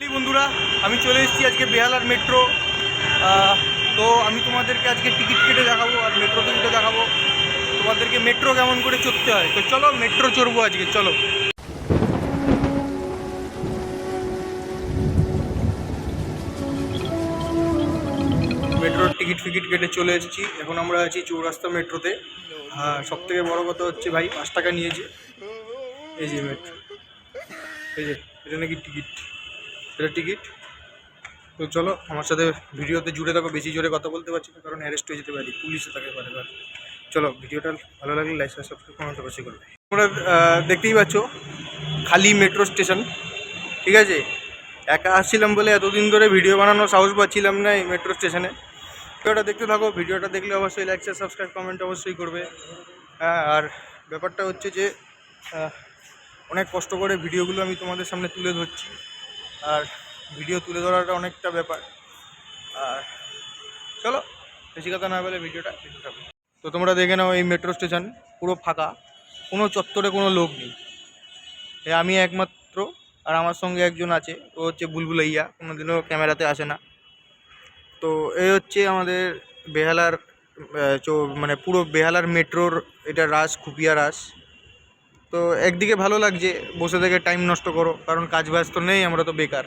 বন্ধুরা, আমি চলে এসেছি আজকে বেহালার মেট্রো তো আমি তোমাদেরকে আজকে টিকিট কেটে দেখাবো আর মেট্রো টিকিটে দেখাবো। তোমাদেরকে মেট্রো কেমন করে চড়তে হয়? তো চলো মেট্রো চড়বো আজকে, চলো। মেট্রোর টিকিট ফিকিট কেটে চলে এসেছি। এখন আমরা আছি চৌরাস্তা মেট্রোতে সব থেকে বড় কথা হচ্ছে ভাই, পাঁচ টাকা নিয়েছে। এই যে মেট্রো এই যে, এটা নাকি টিকিট এটা টিকিট তো চলো, আমার সাথে ভিডিওতে জুড়ে থাকো, বেশি জোরে কথা বলতে পারছি না, কারণ অ্যারেস্ট হয়ে যেতে পারি পুলিশে থাকে পারে চলো, ভিডিওটা ভালো লাগলে লাইক সাবস্ক্রাইব কমেন্ট অবশ্যই করবে। তোমরা দেখতেই পাচ্ছ, খালি মেট্রো স্টেশন ঠিক আছে? একা আসছিলাম বলে এতদিন ধরে ভিডিও বানানোর সাহস পাচ্ছিলাম না এই মেট্রো স্টেশনে ভিডিওটা দেখতে থাকো, ভিডিওটা দেখলে অবশ্যই লাইক শেয়ার সাবস্ক্রাইব কমেন্ট অবশ্যই করবে। হ্যাঁ আর ব্যাপারটা হচ্ছে যে অনেক কষ্ট করে ভিডিওগুলো আমি তোমাদের সামনে তুলে ধরছি। আর ভিডিও তুলে ধরাটা অনেকটা ব্যাপার। আর চলো, বেশি কথা না বলে ভিডিওটা তো তোমরা দেখে নাও, এই মেট্রো স্টেশন পুরো ফাঁকা, কোনো চত্বরে কোনো লোক নেই। আমি একমাত্র আর আমার সঙ্গে একজন আছে, ও হচ্ছে বুলবুলাইয়া কোনোদিনও ক্যামেরাতে আসে না। তো এই হচ্ছে আমাদের বেহালার মানে পুরো বেহালার মেট্রোর এটা রাস, খুপিয়া রাস। তো একদিকে ভালো লাগছে, বসে থেকে টাইম নষ্ট করো, কারণ কাজ বাজ তো নেই, আমরা তো বেকার।